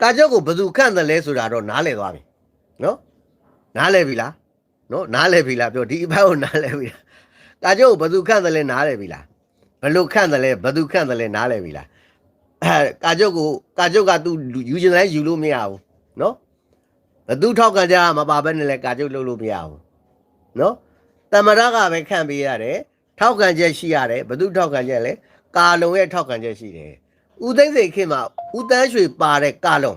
ကာချုပ်ကိုဘယ်သူခန့်တယ်လဲဆိုတာတော့နားလည်သွားပြီနော်နားလည်ပြီလားနော်နားလည်ပြီလားပြောဒီအပိုင်းကိုနားလည်ပြီလားကာချုပ်ကိုဘယ်သူခန့်တယ်လဲနားလည်ပြီလားဘယ်လိုခန့်တယ်လဲဘယ်သူခန့်တယ်လဲနားလည်ပြီလားအဲကာချုပ်ကိုကာချုပ်ကသူယူချင်တယ်ယူလို့မရဘူးနော်ဘယ်သူထောက်ခံကြမပါဘဲနဲ့လဲကာချုပ်လုပ်လို့မရဘူးနော်တမရကပဲခန့်ပေးရတယ်ထောက်ခံချက်ရှိရတယ်ဘယ်သူထောက်ခံချက်လဲကာလုံရဲ့ထောက်ခံချက်ရှိတယ် ဦးသိန်းစိန်ခင်မှာဦးတန်းရွှေပါတဲ့ကာလုံ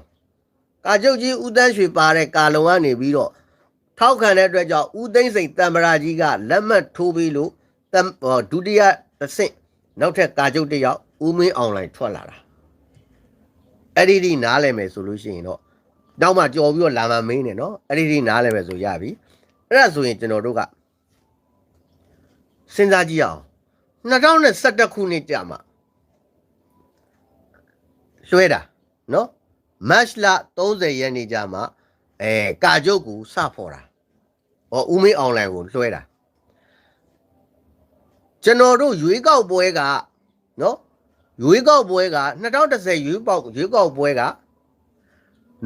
ကာချုပ်ကြီးဦးတန်းရွှေပါတဲ့ကာလုံကနေပြီးတော့ထောက်ခံတဲ့အတွက်ကြောင့်ဦးသိန်းစိန်တမ္ပရာကြီးကလက်မှတ်ထိုးပြီးလို့တမ်ဟောဒုတိယတစ်ဆင့်နောက်ထပ်ကာချုပ်တစ်ယောက်ဦးမင်းအောင်လိုင်ထွက်လာတာအဲ့ဒီဒီနားလဲမယ်ဆိုလို့ရှိရင်တော့နောက်မှကြော်ပြီးတော့လာမမင်းနဲ့နော်အဲ့ဒီဒီနားလဲမယ်ဆိုရပြီအဲ့ဒါဆိုရင်ကျွန်တော်တို့ကစဉ်းစားကြည့်အောင်2021ခုနှစ်ကြာမှာ လွှဲတာနော်မတ်လ30ရက်နေ့ကျမှအဲကာကျုပ်ကိုစဖော်တာဟောဦးမင်းအွန်လိုင်းကိုလွှဲတာကျွန်တော်တို့ရွေးကောက်ပွဲကနော်ရွေးကောက်ပွဲက2010ရွေးပေါက်ရွေးကောက်ပွဲက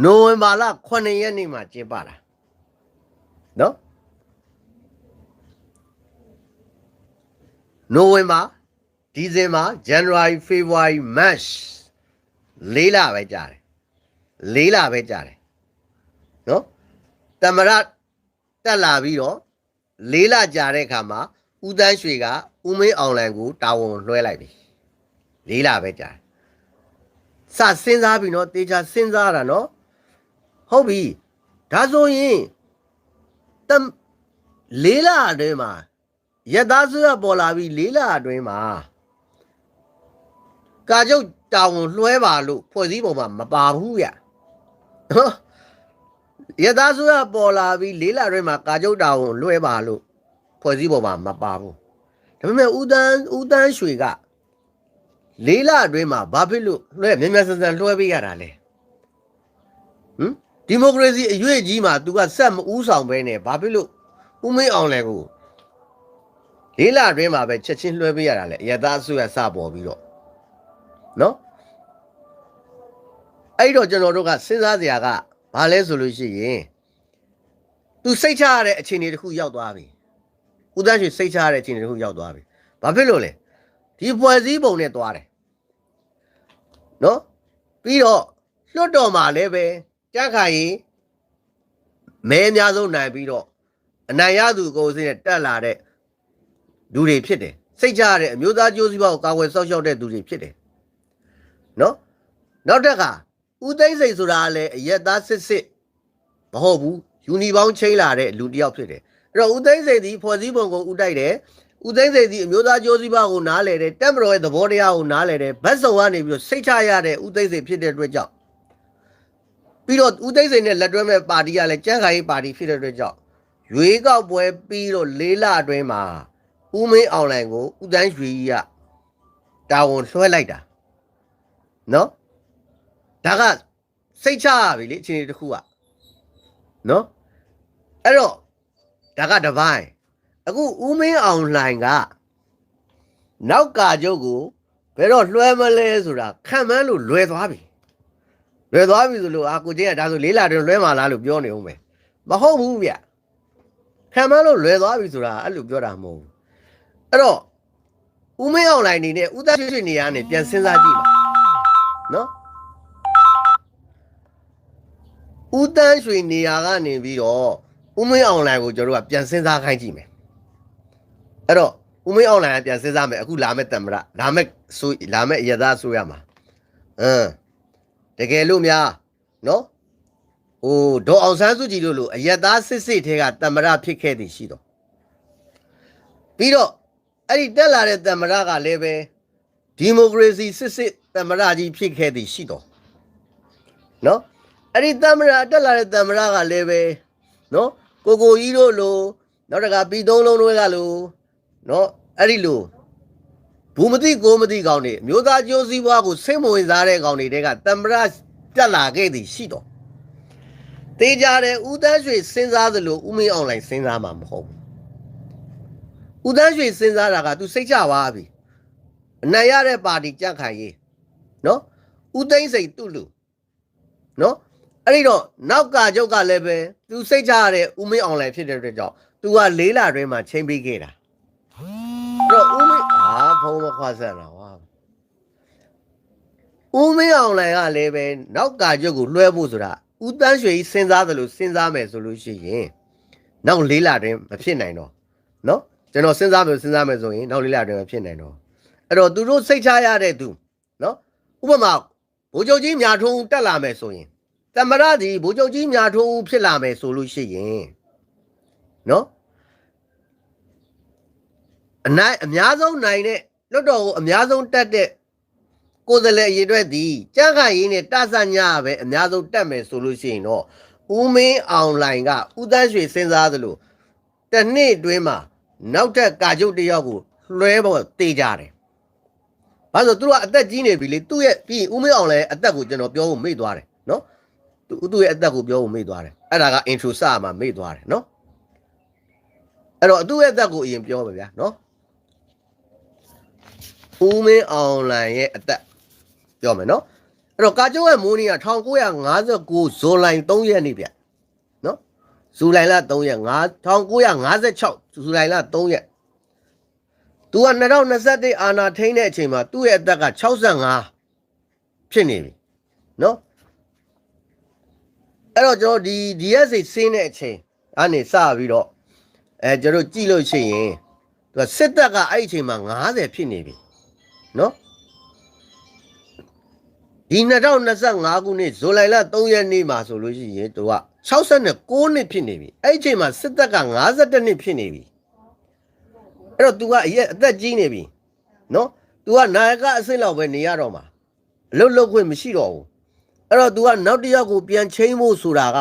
နိုဝင်ဘာလ9ရက်နေ့မှာကျင်းပတာနော်နိုဝင်ဘာဒီဇင်ဘာ January February March လေးလပဲကြာတယ်လေးလပဲကြာတယ်နော်တမရတက်လာပြီးတော့လေးလကြာတဲ့အခါမှာဦးတန်းရွှေကဦးမင်းအောင်လန်ကိုတာဝန်လွှဲလိုက်ပြီလေးလပဲကြာတယ်စစဉ်းစားပြီနော်တေချာစဉ်းစားတာနော်ဟုတ်ပြီဒါဆိုရင်တမ်လေးလအတွင်းမှာရတသားစုရပေါ်လာပြီးလေးလအတွင်းမှာ ကာကျုပ်တာဝန်လွှဲပါလို့ဖွဲ့စည်းပုံမှာမပါဘူးဗျနော်ရသားစုရပေါ်လာပြီးလေးလရွေးမှာကာကျုပ်တာဝန်လွှဲပါလို့ဖွဲ့စည်းပုံမှာမပါဘူးဒါပေမဲ့ဦးတန်းဦးတန်းရွှေကလေးလအတွင်းမှာဘာဖြစ်လို့လွှဲမြန်မြန်ဆန်ဆန်လွှဲပေးရတာလဲဟမ်ဒီမိုကရေစီအရွေ့ကြီးမှာ तू ကဆက်မဦးဆောင်ပဲနဲ့ဘာဖြစ်လို့ဦးမင်းအောင်လဲကိုလေးလအတွင်းမှာပဲချက်ချင်းလွှဲပေးရတာလဲရသားစုရစပေါ်ပြီးတော့ နော်အဲ့တော့ကျွန်တော်တို့ကစဉ်းစားစရာကဘာလဲဆိုလို့ရှိရင် तू စိတ်ချရတဲ့အခြေအနေတစ်ခုရောက်သွားပြီဦးသားရှိစိတ်ချရတဲ့အခြေအနေတစ်ခုရောက်သွားပြီဘာဖြစ်လို့လဲဒီဖွဲ့စည်းပုံနဲ့သွားတယ်နော်ပြီးတော့လွတ်တော်မှာလည်းပဲကြက်ခါရင်မဲအများဆုံးနိုင်ပြီးတော့အနိုင်ရသူကိုယ်စင်းနဲ့တက်လာတဲ့လူတွေဖြစ်တယ်စိတ်ချရတဲ့အမျိုးသားကြိုးစည်းပေါကိုကာကွယ်စောင့်ရှောက်တဲ့သူတွေဖြစ်တယ် နော်နောက်တက်ကဦးသိန်းစိန်ဆိုတာကလည်းအရက်သားစစ်စစ်မဟုတ်ဘူးယူနီပေါင်းချိန်လာတဲ့လူတစ်ယောက်ဖြစ်တယ်အဲ့တော့ဦးသိန်းစိန်ဒီဖွဲ့စည်းပုံကိုဦးတိုက်တယ်ဦးသိန်းစိန်ဒီအမျိုးသားကြိုးစည်းပါကိုနားလဲတယ်တက်မတော်ရဲ့သဘောတရားကိုနားလဲတယ်ဘတ်စုံကနေပြီးတော့စိတ်ချရတဲ့ဦးသိန်းစိန်ဖြစ်တဲ့အတွက်ကြောင့်ပြီးတော့ဦးသိန်းစိန်နဲ့လက်တွဲမဲ့ပါတီကလည်းကြံ့ခိုင်ရေးပါတီဖြစ်တဲ့အတွက်ကြောင့်ရွေးကောက်ပွဲပြီးတော့လေးလအတွင်းမှာဦးမင်းအောင်လိုင်ကိုဦးတန်းရွှေကြီးကတာဝန်လွှဲလိုက်တာ နော်ဒါကစိတ်ချရပြီလေအခြေအနေတစ်ခုကနော်အဲ့တော့ဒါကတစ်ပိုင်းအခုဦးမင်းအောင်လှိုင်ကနောက်ကာကျုပ်ကိုဘယ်တော့လွှဲမလဲဆိုတာခံမှန်းလို့လွယ်သွားပြီလွယ်သွားပြီဆိုလို့အာကိုချင်းကဒါဆိုလေးလာတယ်လွှဲမှာလားလို့ပြောနေဦးမယ်မဟုတ်ဘူးဗျခံမှန်းလို့လွယ်သွားပြီဆိုတာအဲ့လိုပြောတာမဟုတ်ဘူးအဲ့တော့ဦးမင်းအောင်လှိုင်နေနဲ့ဦးသားရွှေရွှေနေရာနဲ့ပြန်စဉ်းစားကြည့်ပါ နော်ဦးတန်းရွှေနေရာကနေပြီးတော့ဦးမင်းအောင်လိုင်ကိုကျွန်တော်တို့ကပြန်စဉ်းစားခိုင်းကြည့်မယ်အဲ့တော့ဦးမင်းအောင်လိုင်ကပြန်စဉ်းစားမယ်အခုလာမဲ့တမရလာမဲ့ဆိုလာမဲ့ရသားဆိုရမှာအင်းတကယ်လို့များနော်ဟိုဒေါ်အောင်ဆန်းစုကြည်တို့လိုအယက်သားစစ်စစ်ထဲကတမရဖြစ်ခဲ့သည်ရှိတော့ပြီးတော့အဲ့ဒီတက်လာတဲ့တမရကလည်းပဲ ဒီမိုကရေစီစစ်စစ်တမရကြီးဖြစ်ခဲ့သည်ရှိတော့နော်အဲ့ဒီတမရတက်လာတဲ့တမရကလည်းပဲနော်ကိုကိုကြီးတို့လိုနောက်တကပြီးသုံးလုံးတွေကလိုနော်အဲ့ဒီလိုဘူးမသိကိုမသိကောင်တွေအမျိုးသားကျိုးစည်းပွားကိုစိတ်မဝင်စားတဲ့ကောင်တွေတဲကတမရတက်လာခဲ့သည်ရှိတော့တေးကြတဲ့ဦးတန်းရွှေစဉ်းစားသလိုဦးမင်းအောင်လိုင်စဉ်းစားမှာမဟုတ်ဘူးဦးတန်းရွှေစဉ်းစားတာက तू စိတ်ချသွားပြီ အနိုင်ရတဲ့ပါတီကြန့်ခိုင်ရေးနော်ဦးသိန်းစိန်သူ့လူနော်အဲ့ဒီတော့နောက်ကကျုပ်ကလည်းပဲသူစိတ်ချရတဲ့ဦးမင်းအောင်လိုင်ဖြစ်တဲ့အတွက်ကြောင့်သူကလေးလာတွင်းမှာချိန်ပေးခဲ့တာအဲ့တော့ဦးမင်းအာဖုံးမခွာဆက်တာဝါဦးမင်းအောင်လိုင်ကလည်းပဲနောက်ကကျုပ်ကိုလွှဲဖို့ဆိုတာဦးတန်းရွှေကြီးစဉ်းစားသလိုစဉ်းစားမယ်ဆိုလို့ရှိရင်နောက်လေးလာတွင်းမဖြစ်နိုင်တော့နော်ကျွန်တော်စဉ်းစားမယ်စဉ်းစားမယ်ဆိုရင်နောက်လေးလာတွင်းမဖြစ်နိုင်တော့ အဲ့တော့သူတို့စိတ်ချရတဲ့သူနော်ဥပမာဘိုးချုပ်ကြီးမြာထုံးတက်လာမယ်ဆိုရင်တမရသည်ဘိုးချုပ်ကြီးမြာထုံးဖြစ်လာမယ်ဆိုလို့ရှိရင်နော်အနိုင်အများဆုံးနိုင်တဲ့လွတ်တော်ကိုအများဆုံးတက်တဲ့ကိုယ်စားလှယ်အရေးအတွက်သည်ကြံ့ခိုင်ရေးနဲ့တဆညာပဲအများဆုံးတက်မယ်ဆိုလို့ရှိရင်တော့ဦးမင်းအောင်လိုင်ကဦးတန်းရွှေစဉ်းစားသလိုတစ်နှစ်အတွင်းမှာနောက်ထပ်ကာချုပ်တစ်ယောက်ကိုလွှဲဖို့တေးကြတယ်။ ဘာလို့လဲဆိုတော့သူတို့ကအသက်ကြီးနေပြီလေသူ့ရဲ့ပြီးရင်ဦးမင်းအောင်လည်းအသက်ကိုကျွန်တော်ပြောဖို့မေ့သွားတယ်နော်။သူသူ့ရဲ့အသက်ကိုပြောဖို့မေ့သွားတယ်အဲ့ဒါက intro စမှာမေ့သွားတယ်နော်အဲ့တော့သူ့ရဲ့အသက်ကိုအရင်ပြောပါဗျာနော်ဦးမင်းအောင်လိုင်ရဲ့အသက်ပြောမယ်နော်အဲ့တော့ကာကျိုးရဲ့မိုးနီက1959ဇူလိုင်3ရက်နေ့ဗျနော်ဇူလိုင်လ3ရက်9 1956ဇူလိုင်လ3ရက် သူက2021အာနာထိန်းတဲ့အချိန်မှာသူ့ရဲ့အသက်က65ဖြစ်နေပြီနော်အဲ့တော့ကျွန်တော်ဒီ DSA ဆင်းတဲ့အချိန်အနေစပြီးတော့အဲကျွန်တော်ကြည့်လို့ရှိရင်သူကစစ်တပ်ကအဲ့ဒီအချိန်မှာ90ဖြစ်နေပြီနော်ဒီ2025ခုနှစ်ဇူလိုင်လ3ရက်နေ့မှာဆိုလို့ရှိရင်သူက69နှစ်ဖြစ်နေပြီအဲ့ဒီအချိန်မှာစစ်တပ်က52နှစ်ဖြစ်နေပြီ အဲ့တော့ तू ကအရက်အသက်ကြီးနေပြီနော် तू ကနာယကအဆင့်လောက်ပဲနေရတော့မှာအလုတ်လုတ်ခွင့်မရှိတော့ဘူး အဲ့တော့ तू ကနောက်တစ်ယောက်ကိုပြန်ချိန်ဖို့ဆိုတာက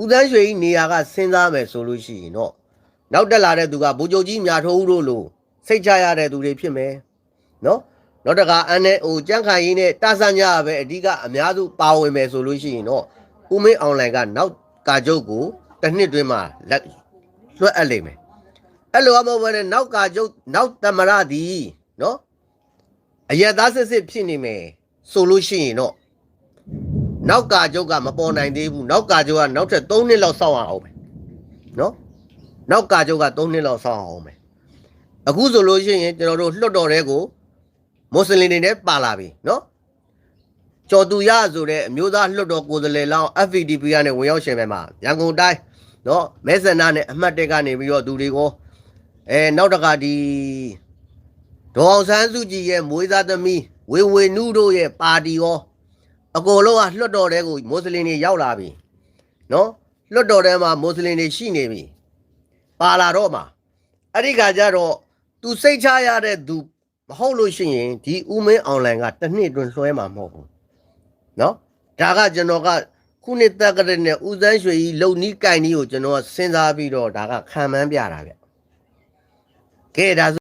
ဦးသန်းရွှေကြီးနေရာကစဉ်းစားမယ်ဆိုလို့ရှိရင်တော့နောက်တက်လာတဲ့သူကဗိုလ်ချုပ်ကြီးမြာထိုးဦးတို့လိုစိတ်ချရတဲ့သူတွေဖြစ်မယ်နော်နောက်တကအန်နဲ့ဟိုကြန့်ခိုင်ရင်းနဲ့တာဆန်ကြပဲအဓိကအများစုပါဝင်မယ်ဆိုလို့ရှိရင်တော့ဦးမင်းအွန်လိုင်းကနောက်ကာကျုပ်ကိုတစ်နှစ်တွင်းမှာလက်လွှတ်အပ်လိမ့်မယ် အဲ့လိုအမဟုတ်ဘဲနဲ့နောက်ကာကျုပ်နောက်တမရသည်နော်အရက်သားစစ်စစ်ဖြစ်နေမယ်ဆိုလို့ရှိရင်တော့နောက်ကာကျုပ်ကမပေါ်နိုင်သေးဘူးနောက်ကာကျုပ်ကနောက်ထပ်3နှစ်လောက်စောင့်ရအောင်မယ်နော်နောက်ကာကျုပ်က3နှစ်လောက်စောင့်အောင်မယ်အခုဆိုလို့ရှိရင်ကျွန်တော်တို့လွှတ်တော်တဲကိုမွတ်စလင်တွေနဲ့ပါလာပြီနော်ကျော်သူရဆိုတဲ့အမျိုးသားလွှတ်တော်ကိုယ်စားလှယ်လောင်း FVDP ကနေဝင်ရောက်ရှင်ပဲမှာရန်ကုန်တိုင်းနော်မဲဆန္ဒနဲ့အမှတ်တက်ကနေပြီးတော့သူတွေကို အဲနောက်တကဒီဒေါအောင်ဆန်းစုကြည်ရဲ့မွေးသားသမီးဝေဝေနုတို့ရဲ့ပါတီရောအကုန်လုံးကလွတ်တော်တဲကိုမွတ်စလင်တွေရောက်လာပြီနော်လွတ်တော်တဲမှာမွတ်စလင်တွေရှိနေပြီပါလာတော့မှာအဲ့ဒီခါကျတော့သူစိတ်ချရတဲ့သူမဟုတ်လို့ရှိရင်ဒီဦးမင်းအွန်လိုင်းကတစ်နှစ်တွင်လွှဲမှာမဟုတ်ဘူးနော်ဒါကကျွန်တော်ကခုနှစ်တက်ကတဲ့နဲ့ဦးစန်းရွှေကြီးလုံနီးကင်နီးကိုကျွန်တော်ကစဉ်းစားပြီးတော့ဒါကခံမှန်းပြတာဗျ ကဲဒါဆို